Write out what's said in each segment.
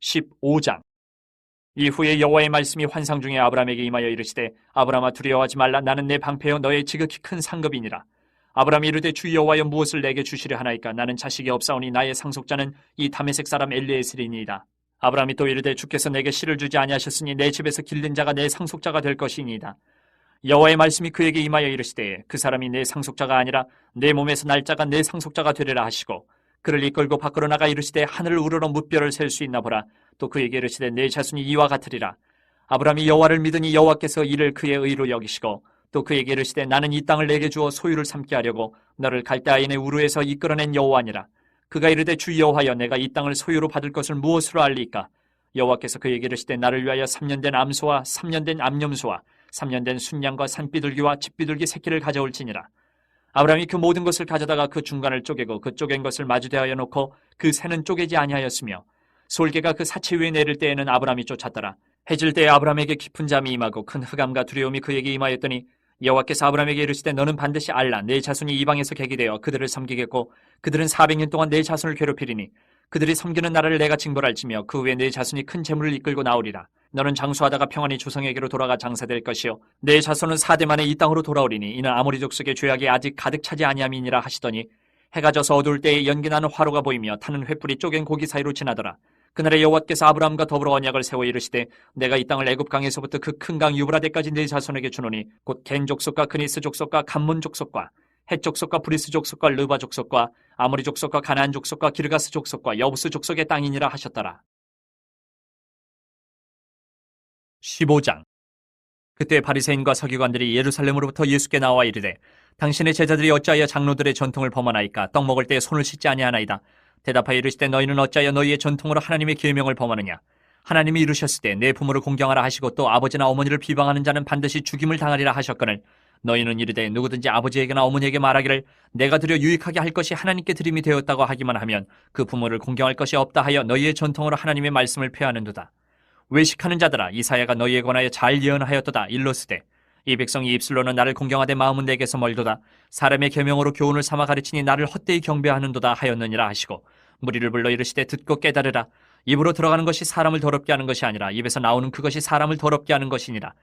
15장. 이후에 여호와의 말씀이 환상 중에 아브라함에게 임하여 이르시되 아브라함아 두려워하지 말라. 나는 내 방패여 너의 지극히 큰 상급이니라. 아브라함이 이르되 주 여호와여 무엇을 내게 주시려 하나이까? 나는 자식이 없사오니 나의 상속자는 이 다메섹 사람 엘리에셀이니이다. 아브라함이 또 이르되 주께서 내게 씨를 주지 아니하셨으니 내 집에서 길른 자가 내 상속자가 될 것이니이다. 여호와의 말씀이 그에게 임하여 이르시되 그 사람이 내 상속자가 아니라 내 몸에서 날짜가 내 상속자가 되리라 하시고 그를 이끌고 밖으로 나가 이르시되 하늘을 우러러 무뼈를 셀 수 있나 보라. 또 그에게 이르시되 내 자손이 이와 같으리라. 아브라함이 여호와를 믿으니 여호와께서 이를 그의 의로 여기시고 또 그에게 이르시되 나는 이 땅을 내게 주어 소유를 삼게 하려고 너를 갈대아인의 우르에서 이끌어낸 여호와니라. 그가 이르되 주 여호와여 내가 이 땅을 소유로 받을 것을 무엇으로 알리까? 여호와께서 그에게 이르시되 나를 위하여 3년 된 암소와 3년 된 암염소와 3년 된 순양과 산비둘기와 집비둘기 새끼를 가져올지니라 아브라함이 그 모든 것을 가져다가 그 중간을 쪼개고 그 쪼갠 것을 마주대하여 놓고 그 새는 쪼개지 아니하였으며 솔개가 그 사체 위에 내릴 때에는 아브라함이 쫓았더라 해질 때에 아브라함에게 깊은 잠이 임하고 큰 흑암과 두려움이 그에게 임하였더니 여호와께서 아브라함에게 이르시되 너는 반드시 알라. 내 자손이 이방에서 객이 되어 그들을 섬기겠고 그들은 400년 동안 내 자손을 괴롭히리니 그들이 섬기는 나라를 내가 징벌할지며 그 후에 내 자손이 큰 재물을 이끌고 나오리라 너는 장수하다가 평안히 조상에게로 돌아가 장사될 것이요. 내 자손은 사대 만에 이 땅으로 돌아오리니 이는 아모리 족속의 죄악이 아직 가득 차지 아니함이니라 하시더니 해가 져서 어두울 때에 연기 나는 화로가 보이며 타는 횃불이 쪼갠 고기 사이로 지나더라. 그날에 여호와께서 아브라함과 더불어 언약을 세워 이르시되 내가 이 땅을 애굽 강에서부터 그 큰 강 유브라데까지 네 자손에게 주노니 곧 겐 족속과 그니스 족속과 감문 족속과 헷 족속과 브리스 족속과 르바 족속과 아모리 족속과 가나안 족속과 기르가스 족속과 여부스 족속의 땅이니라 하셨더라 15장. 그때 바리새인과 서기관들이 예루살렘으로부터 예수께 나와 이르되 당신의 제자들이 어찌하여 장로들의 전통을 범하나이까? 떡 먹을 때 손을 씻지 아니하나이다. 대답하여 이르시되 너희는 어찌하여 너희의 전통으로 하나님의 계명을 범하느냐? 하나님이 이르셨을 때 내 부모를 공경하라 하시고 또 아버지나 어머니를 비방하는 자는 반드시 죽임을 당하리라 하셨거늘. 너희는 이르되 누구든지 아버지에게나 어머니에게 말하기를 내가 드려 유익하게 할 것이 하나님께 드림이 되었다고 하기만 하면 그 부모를 공경할 것이 없다 하여 너희의 전통으로 하나님의 말씀을 폐하는도다 외식하는 자들아 이사야가 너희에 관하여 잘 예언하였도다. 일러스되 이 백성이 입술로는 나를 공경하되 마음은 내게서 멀도다. 사람의 계명으로 교훈을 삼아 가르치니 나를 헛되이 경배하는도다 하였느니라 하시고 무리를 불러 이르시되 듣고 깨달으라. 입으로 들어가는 것이 사람을 더럽게 하는 것이 아니라 입에서 나오는 그것이 사람을 더럽게 하는 것이니라.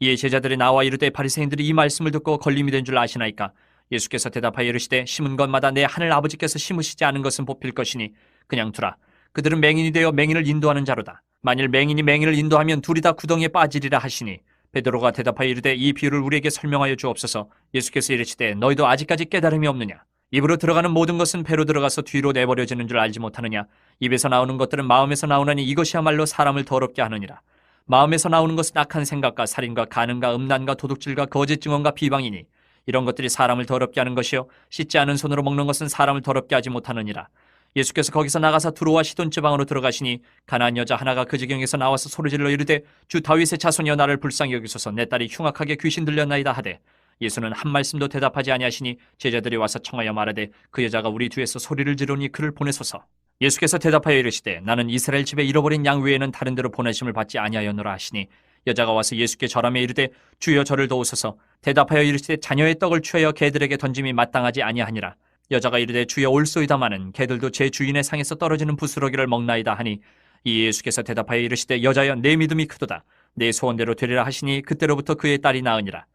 이에 제자들이 나와 이르되 바리새인들이 이 말씀을 듣고 걸림이 된 줄 아시나이까? 예수께서 대답하여 이르시되 심은 것마다 내 하늘 아버지께서 심으시지 않은 것은 뽑힐 것이니 그냥 두라. 그들은 맹인이 되어 맹인을 인도하는 자로다 만일 맹인이 맹인을 인도하면 둘이 다 구덩이에 빠지리라 하시니 베드로가 대답하여 이르되 이 비유를 우리에게 설명하여 주옵소서. 예수께서 이르시되 너희도 아직까지 깨달음이 없느냐? 입으로 들어가는 모든 것은 배로 들어가서 뒤로 내버려지는 줄 알지 못하느냐? 입에서 나오는 것들은 마음에서 나오나니 이것이야말로 사람을 더럽게 하느니라. 마음에서 나오는 것은 악한 생각과 살인과 가능과 음란과 도둑질과 거짓 증언과 비방이니 이런 것들이 사람을 더럽게 하는 것이요 씻지 않은 손으로 먹는 것은 사람을 더럽게 하지 못하느니라 예수께서 거기서 나가사 두로와 시돈 지방으로 들어가시니 가나안 여자 하나가 그 지경에서 나와서 소리질러 이르되 주 다윗의 자손이여 나를 불쌍히 여기소서 내 딸이 흉악하게 귀신 들렸나이다 하되 예수는 한 말씀도 대답하지 아니하시니 제자들이 와서 청하여 말하되 그 여자가 우리 뒤에서 소리를 지르니 그를 보내소서. 예수께서 대답하여 이르시되 나는 이스라엘 집에 잃어버린 양 외에는 다른 데로 보내심을 받지 아니하였노라 하시니 여자가 와서 예수께 절하며 이르되 주여 저를 도우소서. 대답하여 이르시되 자녀의 떡을 취하여 개들에게 던짐이 마땅하지 아니하니라 여자가 이르되 주여 올소이다마는 개들도 제 주인의 상에서 떨어지는 부스러기를 먹나이다 하니 이 예수께서 대답하여 이르시되 여자여 내 믿음이 크도다. 내 소원대로 되리라 하시니 그때로부터 그의 딸이 나으니라.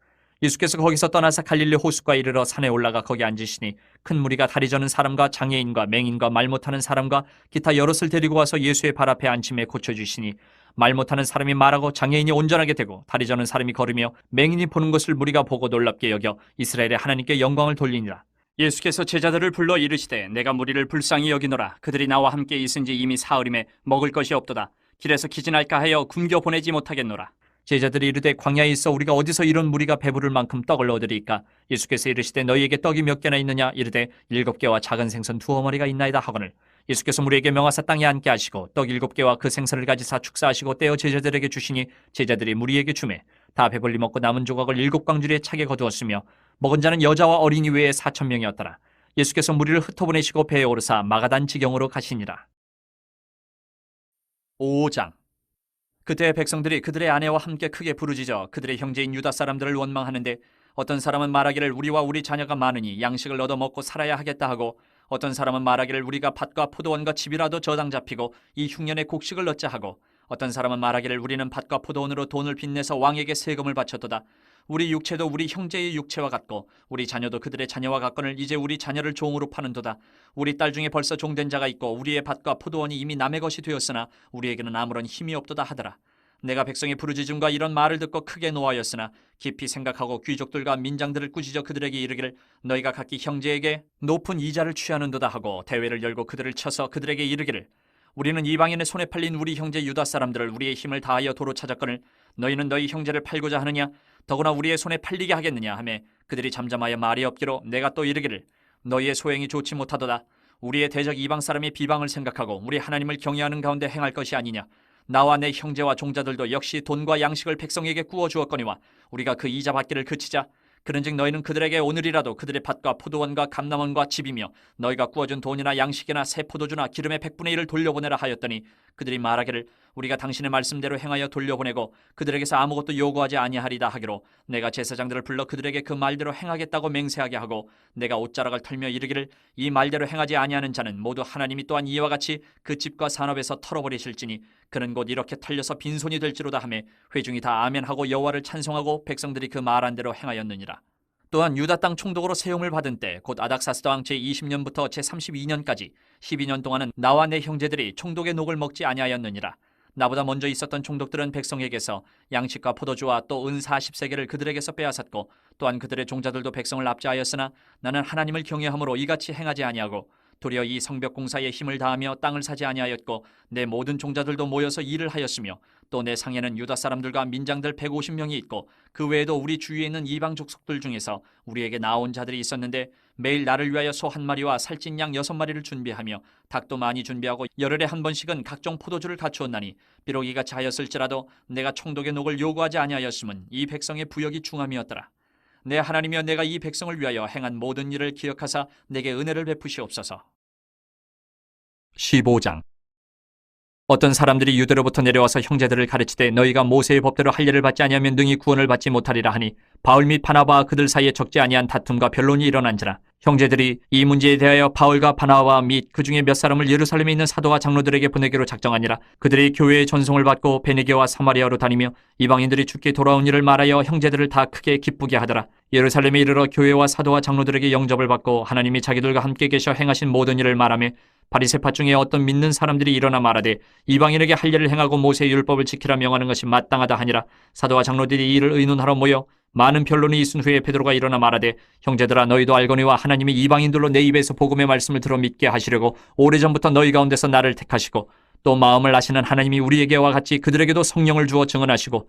예수께서 거기서 떠나서 갈릴리 호숫가 이르러 산에 올라가 거기 앉으시니 큰 무리가 다리 저는 사람과 장애인과 맹인과 말 못하는 사람과 기타 여럿을 데리고 와서 예수의 발 앞에 앉힘에 고쳐주시니 말 못하는 사람이 말하고 장애인이 온전하게 되고 다리 저는 사람이 걸으며 맹인이 보는 것을 무리가 보고 놀랍게 여겨 이스라엘의 하나님께 영광을 돌리니라 예수께서 제자들을 불러 이르시되 내가 무리를 불쌍히 여기노라. 그들이 나와 함께 있은지 이미 사흘임에 먹을 것이 없도다. 길에서 기진할까 하여 굶겨 보내지 못하겠노라. 제자들이 이르되 광야에 있어 우리가 어디서 이런 무리가 배부를 만큼 떡을 얻으리까? 예수께서 이르시되 너희에게 떡이 몇 개나 있느냐? 이르되 일곱 개와 작은 생선 두어 마리가 있나이다 하거늘. 예수께서 무리에게 명하사 땅에 앉게 하시고 떡 일곱 개와 그 생선을 가지사 축사하시고 떼어 제자들에게 주시니 제자들이 무리에게 주매 다 배불리 먹고 남은 조각을 일곱 광주리에 차게 거두었으며 먹은 자는 여자와 어린이 외에 사천 명이었더라. 예수께서 무리를 흩어보내시고 배에 오르사 마가단 지경으로 가시니라. 5장. 그때 백성들이 그들의 아내와 함께 크게 부르짖어 그들의 형제인 유다 사람들을 원망하는데 어떤 사람은 말하기를 우리와 우리 자녀가 많으니 양식을 얻어 먹고 살아야 하겠다 하고 어떤 사람은 말하기를 우리가 밭과 포도원과 집이라도 저당 잡히고 이 흉년에 곡식을 얻자 하고 어떤 사람은 말하기를 우리는 밭과 포도원으로 돈을 빚내서 왕에게 세금을 바쳤도다. 우리 육체도 우리 형제의 육체와 같고 우리 자녀도 그들의 자녀와 같거늘 이제 우리 자녀를 종으로 파는도다. 우리 딸 중에 벌써 종된 자가 있고 우리의 밭과 포도원이 이미 남의 것이 되었으나 우리에게는 아무런 힘이 없도다 하더라. 내가 백성의 부르짖음과 이런 말을 듣고 크게 노하였으나 깊이 생각하고 귀족들과 민장들을 꾸짖어 그들에게 이르기를 너희가 각기 형제에게 높은 이자를 취하는도다 하고 대회를 열고 그들을 쳐서 그들에게 이르기를 우리는 이방인의 손에 팔린 우리 형제 유다 사람들을 우리의 힘을 다하여 도로 찾았거늘 너희는 너희 형제를 팔고자 하느냐? 더구나 우리의 손에 팔리게 하겠느냐? 하매 그들이 잠잠하여 말이 없기로 내가 또 이르기를 너희의 소행이 좋지 못하도다. 우리의 대적 이방 사람의 비방을 생각하고 우리 하나님을 경외하는 가운데 행할 것이 아니냐? 나와 내 형제와 종자들도 역시 돈과 양식을 백성에게 구워 주었거니와 우리가 그 이자 받기를 그치자 그런즉 너희는 그들에게 오늘이라도 그들의 밭과 포도원과 감남원과 집이며 너희가 구워준 돈이나 양식이나 새 포도주나 기름의 백분의 일을 돌려보내라 하였더니 그들이 말하기를 우리가 당신의 말씀대로 행하여 돌려보내고 그들에게서 아무것도 요구하지 아니하리다 하기로 내가 제사장들을 불러 그들에게 그 말대로 행하겠다고 맹세하게 하고 내가 옷자락을 털며 이르기를 이 말대로 행하지 아니하는 자는 모두 하나님이 또한 이와 같이 그 집과 산업에서 털어버리실지니 그는 곧 이렇게 털려서 빈손이 될지로다 하매 회중이 다 아멘하고 여호와를 찬송하고 백성들이 그 말한 대로 행하였느니라. 또한 유다 땅 총독으로 세움을 받은 때 곧 아닥사스 왕 제20년부터 제32년까지 12년 동안은 나와 내 형제들이 총독의 녹을 먹지 아니하였느니라. 나보다 먼저 있었던 총독들은 백성에게서 양식과 포도주와 또 은 40세계를 그들에게서 빼앗았고 또한 그들의 종자들도 백성을 압제하였으나 나는 하나님을 경외함으로 이같이 행하지 아니하고 도리어 이 성벽 공사에 힘을 다하며 땅을 사지 아니하였고 내 모든 종자들도 모여서 일을 하였으며 또 내 상에는 유다 사람들과 민장들 150명이 있고 그 외에도 우리 주위에 있는 이방 족속들 중에서 우리에게 나온 자들이 있었는데 매일 나를 위하여 소 한 마리와 살찐 양 여섯 마리를 준비하며 닭도 많이 준비하고 열흘에 한 번씩은 각종 포도주를 갖추었나니 비록 이같이 하였을지라도 내가 총독의 녹을 요구하지 아니하였음은 이 백성의 부역이 중함이었더라. 내 하나님이여 내가 이 백성을 위하여 행한 모든 일을 기억하사 내게 은혜를 베푸시옵소서. 15장 어떤 사람들이 유대로부터 내려와서 형제들을 가르치되 너희가 모세의 법대로 할 일을 받지 아니하면 능히 구원을 받지 못하리라 하니 바울 및 바나바와 그들 사이에 적지 아니한 다툼과 변론이 일어난지라 형제들이 이 문제에 대하여 바울과 바나바와 및 그 중에 몇 사람을 예루살렘에 있는 사도와 장로들에게 보내기로 작정하니라. 그들이 교회의 전송을 받고 베네게와 사마리아로 다니며 이방인들이 죽게 돌아온 일을 말하여 형제들을 다 크게 기쁘게 하더라 예루살렘에 이르러 교회와 사도와 장로들에게 영접을 받고 하나님이 자기들과 함께 계셔 행하신 모든 일을 말하며 바리새파 중에 어떤 믿는 사람들이 일어나 말하되 이방인에게 할 일을 행하고 모세의 율법을 지키라 명하는 것이 마땅하다 하니라. 사도와 장로들이 이 일을 의논하러 모여 많은 변론이 있은 후에 베드로가 일어나 말하되 형제들아 너희도 알거니와 하나님이 이방인들로 내 입에서 복음의 말씀을 들어 믿게 하시려고 오래전부터 너희 가운데서 나를 택하시고 또 마음을 아시는 하나님이 우리에게와 같이 그들에게도 성령을 주어 증언하시고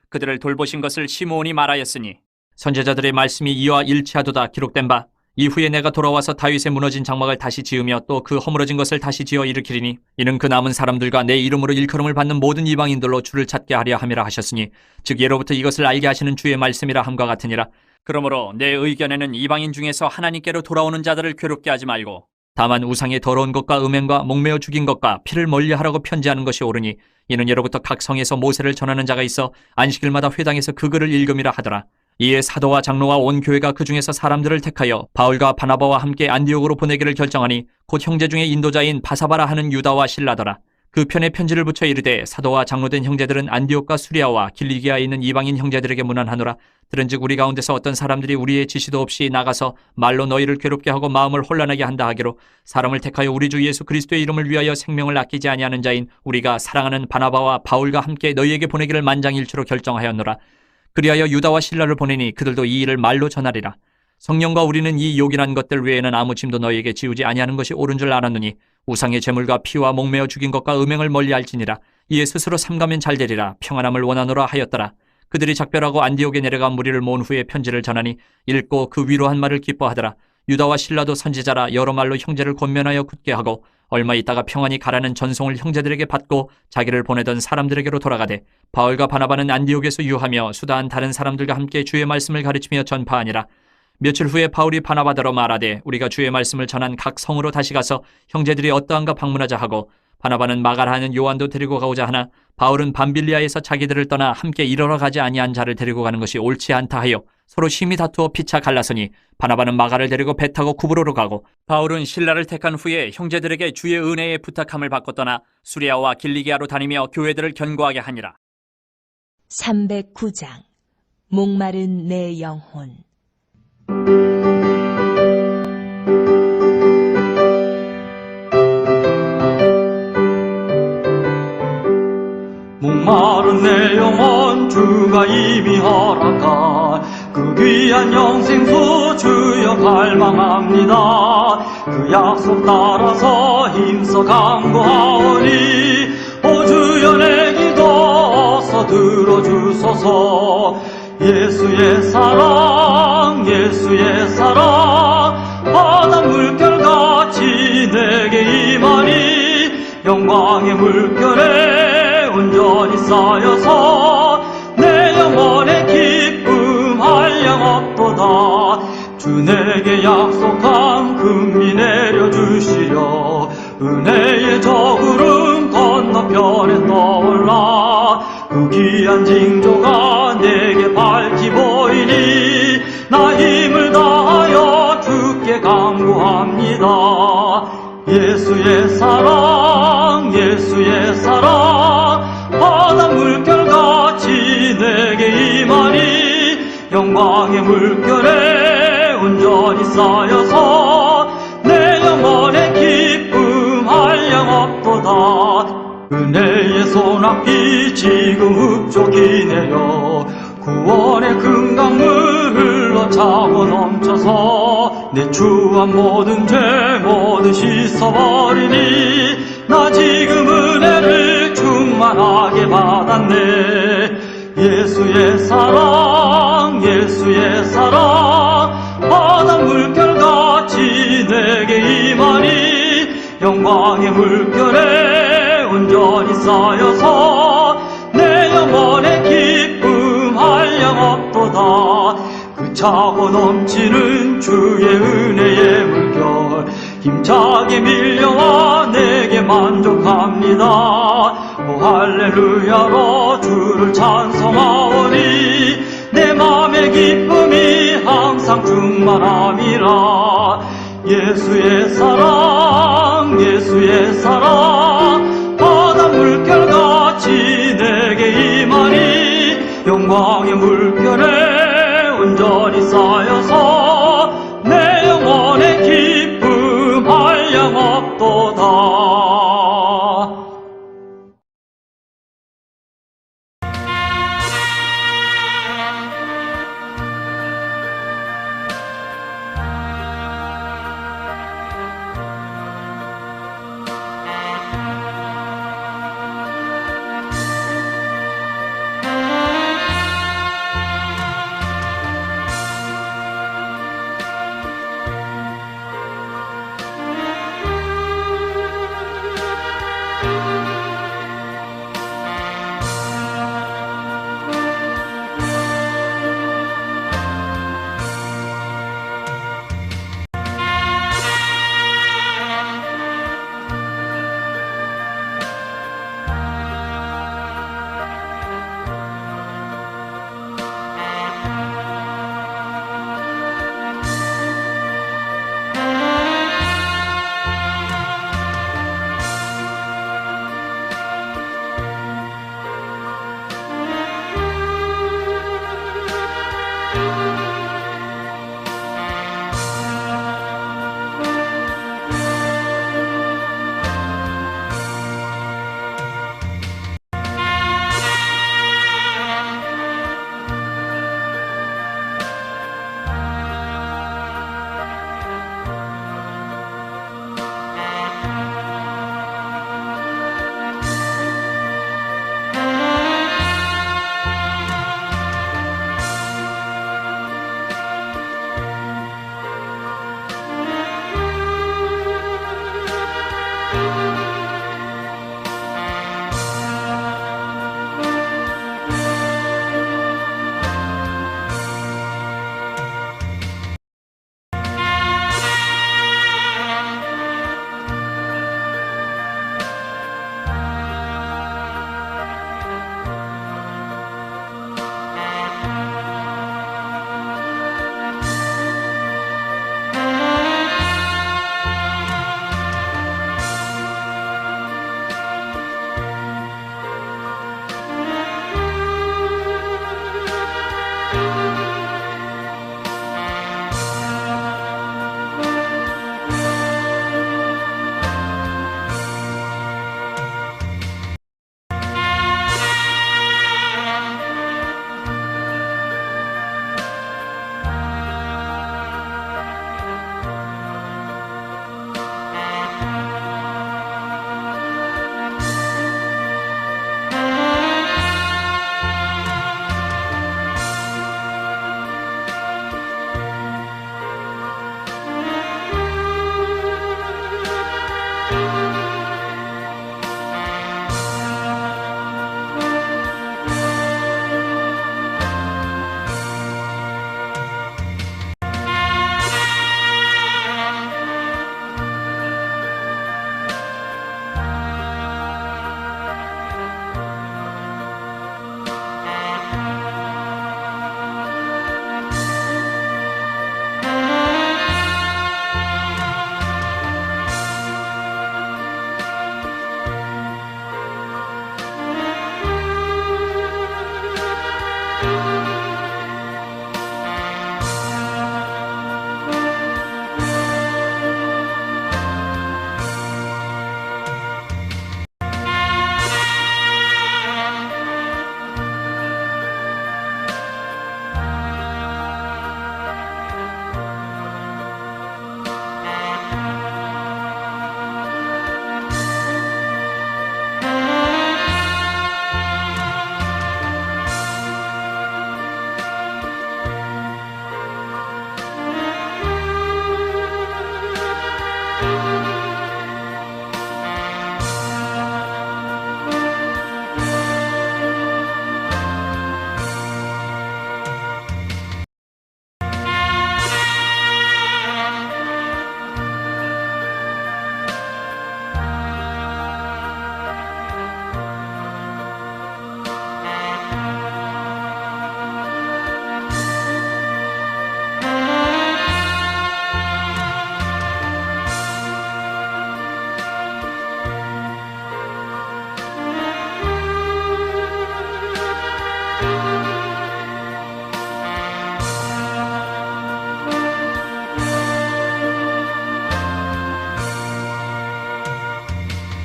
그들을 돌보신 것을 시므온이 말하였으니 선제자들의 말씀이 이와 일치하도다 기록된 바 이후에 내가 돌아와서 다윗의 무너진 장막을 다시 지으며 또 그 허물어진 것을 다시 지어 일으키리니 이는 그 남은 사람들과 내 이름으로 일컬음을 받는 모든 이방인들로 주를 찾게 하려 함이라 하셨으니 즉 예로부터 이것을 알게 하시는 주의 말씀이라 함과 같으니라. 그러므로 내 의견에는 이방인 중에서 하나님께로 돌아오는 자들을 괴롭게 하지 말고 다만 우상의 더러운 것과 음행과 목매어 죽인 것과 피를 멀리하라고 편지하는 것이 옳으니 이는 예로부터 각 성에서 모세를 전하는 자가 있어 안식일마다 회당에서 그 글을 읽음이라 하더라 이에 사도와 장로와 온 교회가 그 중에서 사람들을 택하여 바울과 바나바와 함께 안디옥으로 보내기를 결정하니 곧 형제 중에 인도자인 바사바라 하는 유다와 신라더라. 그 편에 편지를 붙여 이르되 사도와 장로된 형제들은 안디옥과 수리아와 길리기아에 있는 이방인 형제들에게 문안하노라. 들은즉 우리 가운데서 어떤 사람들이 우리의 지시도 없이 나가서 말로 너희를 괴롭게 하고 마음을 혼란하게 한다 하기로 사람을 택하여 우리 주 예수 그리스도의 이름을 위하여 생명을 아끼지 아니하는 자인 우리가 사랑하는 바나바와 바울과 함께 너희에게 보내기를 만장일치로 결정하였노라. 그리하여 유다와 신라를 보내니 그들도 이 일을 말로 전하리라. 성령과 우리는 이 요긴한 것들 외에는 아무 짐도 너희에게 지우지 아니하는 것이 옳은 줄 알았느니 우상의 재물과 피와 목매어 죽인 것과 음행을 멀리할지니라. 이에 스스로 삼가면 잘 되리라. 평안함을 원하노라 하였더라. 그들이 작별하고 안디옥에 내려가 무리를 모은 후에 편지를 전하니 읽고 그 위로한 말을 기뻐하더라. 유다와 신라도 선지자라 여러 말로 형제를 권면하여 굳게 하고 얼마 있다가 평안히 가라는 전송을 형제들에게 받고 자기를 보내던 사람들에게로 돌아가되 바울과 바나바는 안디옥에서 유하며 수다한 다른 사람들과 함께 주의 말씀을 가르치며 전파하니라 며칠 후에 바울이 바나바더러 말하되 우리가 주의 말씀을 전한 각 성으로 다시 가서 형제들이 어떠한가 방문하자 하고 바나바는 마가라 하는 요한도 데리고 가고자 하나 바울은 밤빌리아에서 자기들을 떠나 함께 이르러 가지 아니한 자를 데리고 가는 것이 옳지 않다 하여 서로 심히 다투어 피차 갈라서니 바나바는 마가를 데리고 배 타고 구브로로 가고 바울은 신라를 택한 후에 형제들에게 주의 은혜에 부탁함을 받고 떠나 수리아와 길리기아로 다니며 교회들을 견고하게 하니라. 309장 목마른 내 영혼 목마른 내 영혼 주가 이미 허락한 그 귀한 영생수 주여 갈망합니다. 그 약속 따라서 힘써 강구하오니 오 주여 내 기도 어서 들어주소서 예수의 사랑 예수의 사랑. 바다 물결같이 내게 임하니 영광의 물결에 온전히 쌓여서 내 영혼의 기쁨 한량없도다 주 내게 약속한 금비 내려주시려. 은혜의 저구름 건너편에 떠올라 그 귀한 징조가 내게 밝히 보이니 나 힘을 다하여 주께 강구합니다. 예수의 사랑 예수의 사랑 바다 물결같이 내게 임하니 영광의 물결에 온전히 쌓여서 내 영혼의 기쁨 한량 없도다 은혜의 소낙비 지금 흡족이네요 구원의 금강물 흘러 차고 넘쳐서 내 추한 모든 죄 모두 씻어버리니 나 지금 은혜를 충만하게 받았네. 예수의 사랑 예수의 사랑 바다 물결같이 내게 임하니 영광의 물결에 온전히 쌓여서 내 영혼의 기쁨 한량없도다. 그 차고 넘치는 주의 은혜의 물결. 힘차게 밀려와 내게 만족합니다. 오 할렐루야로 주를 찬송하오니 내 맘의 기쁨이 항상 충만함이라. 예수의 사랑 예수의 사랑 영광의 물결에 온전히